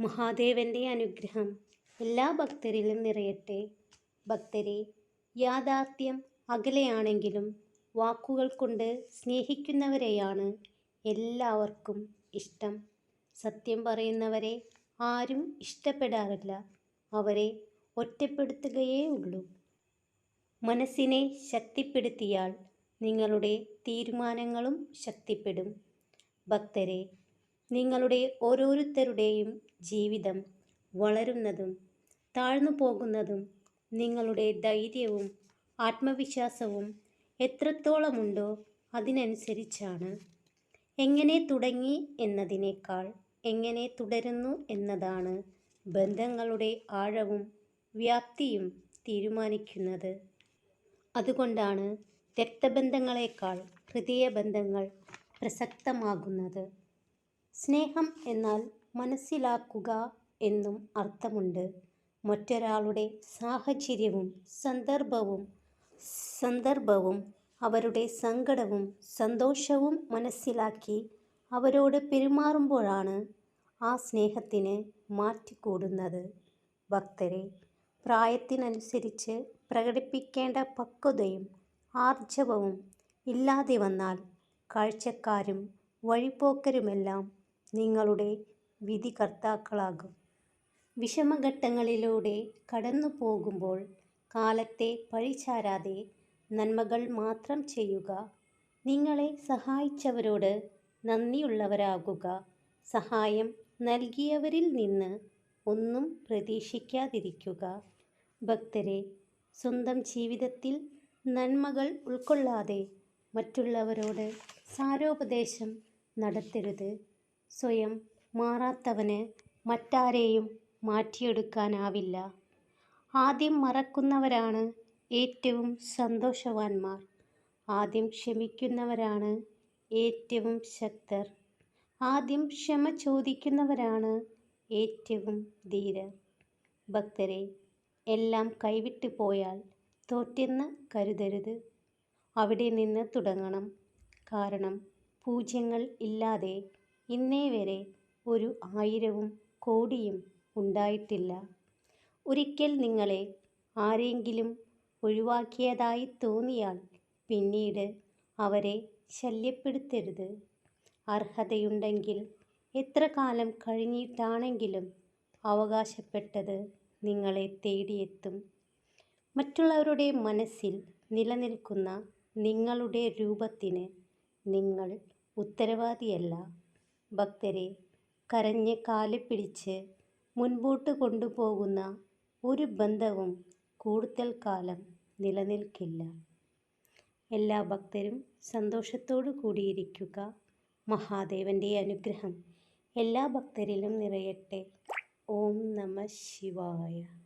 മഹാദേവന്റെ അനുഗ്രഹം എല്ലാ ഭക്തരിലും നിറയട്ടെ. ഭക്തരെ യാഥാർത്ഥ്യം അകലെയാണെങ്കിലും വാക്കുകൾ കൊണ്ട് സ്നേഹിക്കുന്നവരെയാണ് എല്ലാവർക്കും ഇഷ്ടം. സത്യം പറയുന്നവരെ ആരും ഇഷ്ടപ്പെടാറില്ല. അവരെ ഒറ്റപ്പെടുത്തുകയേ ഉള്ളൂ. മനസ്സിനെ ശക്തിപ്പെടുത്തിയാൽ നിങ്ങളുടെ തീരുമാനങ്ങളും ശക്തിപ്പെടും. ഭക്തരെ നിങ്ങളുടെ ഓരോരുത്തരുടെയും ജീവിതം വളരുന്നതും താഴ്ന്നു പോകുന്നതും നിങ്ങളുടെ ധൈര്യവും ആത്മവിശ്വാസവും എത്രത്തോളമുണ്ടോ അതിനനുസരിച്ചാണ്. എങ്ങനെ തുടങ്ങി എന്നതിനേക്കാൾ എങ്ങനെ തുടരുന്നു എന്നതാണ് ബന്ധങ്ങളുടെ ആഴവും വ്യാപ്തിയും തീരുമാനിക്കുന്നത്. അതുകൊണ്ടാണ് രക്തബന്ധങ്ങളെക്കാൾ ഹൃദയബന്ധങ്ങൾ പ്രസക്തമാകുന്നത്. സ്നേഹം എന്നാൽ മനസ്സിലാക്കുക എന്നും അർത്ഥമുണ്ട്. മറ്റൊരാളുടെ സാഹചര്യവും സന്ദർഭവും സന്ദർഭവും അവരുടെ സങ്കടവും സന്തോഷവും മനസ്സിലാക്കി അവരോട് പെരുമാറുമ്പോഴാണ് ആ സ്നേഹത്തിന് മാറ്റിക്കൂടുന്നത്. ഭക്തരെ പ്രായത്തിനനുസരിച്ച് പ്രകടിപ്പിക്കേണ്ട പക്വതയും ആർജവവും ഇല്ലാതെ വന്നാൽ കാഴ്ചക്കാരും വഴിപോക്കരുമെല്ലാം നിങ്ങളുടെ വിധികർത്താക്കളാകും. വിഷമഘട്ടങ്ങളിലൂടെ കടന്നു പോകുമ്പോൾ കാലത്തെ പഴിചാരാതെ നന്മകൾ മാത്രം ചെയ്യുക. നിങ്ങളെ സഹായിച്ചവരോട് നന്ദിയുള്ളവരാകുക. സഹായം നൽകിയവരിൽ നിന്ന് ഒന്നും പ്രതീക്ഷിക്കാതിരിക്കുക. ഭക്തരെ സ്വന്തം ജീവിതത്തിൽ നന്മകൾ ഉൾക്കൊള്ളാതെ മറ്റുള്ളവരോട് സാരോപദേശം നടത്തരുത്. സ്വയം മാറാത്തവന് മറ്റാരെയും മാറ്റിയെടുക്കാനാവില്ല. ആദ്യം മറക്കുന്നവരാണ് ഏറ്റവും സന്തോഷവാന്മാർ. ആദ്യം ക്ഷമിക്കുന്നവരാണ് ഏറ്റവും ശക്തർ. ആദ്യം ക്ഷമ ചോദിക്കുന്നവരാണ് ഏറ്റവും ധീരർ. ഭക്തരെ എല്ലാം കൈവിട്ടു പോയാൽ തോറ്റെന്ന് കരുതരുത്. അവിടെ നിന്ന് തുടങ്ങണം. കാരണം പൂജ്യങ്ങൾ ഇല്ലാതെ ഇന്നേ വരെ ഒരു ആയിരവും കോടിയും ഉണ്ടായിട്ടില്ല. ഒരിക്കൽ നിങ്ങളെ ആരെങ്കിലും ഒഴിവാക്കിയതായി തോന്നിയാൽ പിന്നീട് അവരെ ശല്യപ്പെടുത്തരുത്. അർഹതയുണ്ടെങ്കിൽ എത്ര കാലം കഴിഞ്ഞിട്ടാണെങ്കിലും അവകാശപ്പെട്ടത് നിങ്ങളെ തേടിയെത്തും. മറ്റുള്ളവരുടെ മനസ്സിൽ നിലനിൽക്കുന്ന നിങ്ങളുടെ രൂപത്തിന് നിങ്ങൾ ഉത്തരവാദിയല്ല. ഭക്തരെ കരഞ്ഞ് കാൽ പിടിച്ച് മുൻപോട്ട് കൊണ്ടുപോകുന്ന ഒരു ബന്ധവും കൂടുതൽ കാലം നിലനിൽക്കില്ല. എല്ലാ ഭക്തരും സന്തോഷത്തോടു കൂടിയിരിക്കുക. മഹാദേവന്റെ അനുഗ്രഹം എല്ലാ ഭക്തരിലും നിറയട്ടെ. ഓം നമ ശിവായ.